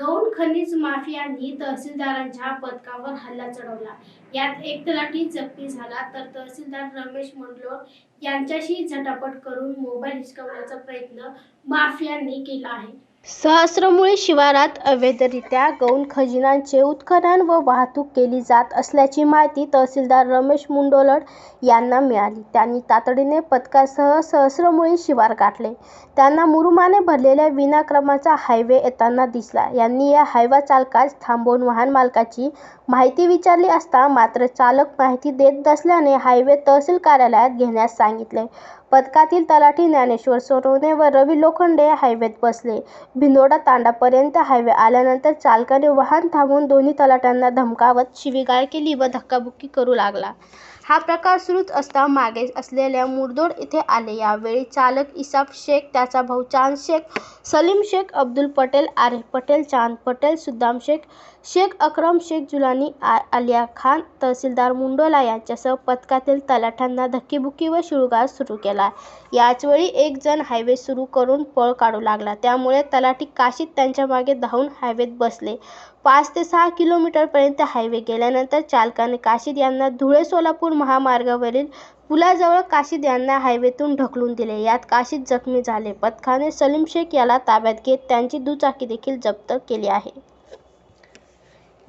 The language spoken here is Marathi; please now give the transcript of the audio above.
गौण खनिज माफियांनी तहसीलदारांच्या पथकावर हल्ला चढवला. यात एक तलाठी जखमी झाला तर तहसीलदार रमेश मंडलोर यांच्याशी झटापट करून मोबाईल हिसकवण्याचा प्रयत्न माफियांनी केला आहे. सहस्रमुळी शिवारात अवैधरित्या गौण खजिनांचे उत्खनन व वाहतूक केली जात असल्याची माहिती तहसीलदार रमेश मुंडोलड यांना मिळाली. त्यांनी तातडीने पथकासह सहस्रमुळी शिवार गाठले. त्यांना मुरुमाने भरलेल्या विनाक्रमाचा हायवे येताना दिसला. यांनी या हायवा चालकास थांबवून वाहन मालकाची माहिती विचारली असता मात्र चालक माहिती देत नसल्याने हायवे तहसील कार्यालयात घेण्यास सांगितले. पथकातील तलाठी ज्ञानेश्वर सोनवणे व रवी लोखंडे हायवेत बसले. भिंदोडा तांडापर्यंत हायवे आल्यानंतर चालकाने वाहन थांबवून दोन्ही तलाठ्यांना धमकावत शिवीगाळ केली व धक्काबुक्की करू लागला. हा प्रकार सुरूच असता मागे असलेल्या मुरदोड इथे आले. यावेळी चालक इसाफ शेख त्याचा भाऊ चांद शेख सलीम शेख अब्दुल पटेल आरिफ पटेल चांद पटेल सुद्दाम शेख शेख अक्रम शेख जुलानी आ आलिया खान तहसीलदार मुंडोला यांच्यासह पथकातील तलाठ्यांना धक्कीबुक्की व शिळगाळ सुरू केला. याचवेळी एक जण हायवे सुरू करून पळ काढू लागला. त्यामुळे तलाठी काशीद त्यांच्या मागे धावून हायवेत बसले. पाच ते सहा किलोमीटरपर्यंत हायवे गेल्यानंतर चालकाने काशीद यांना धुळे सोलापूर महामार्गावरील पुलाजवळ काशीद यांना हायवेतून ढकलून दिले. यात काशीद जखमी झाले. पथकाने सलीम शेख याला ताब्यात घेत त्यांची दुचाकी देखील जप्त केली आहे.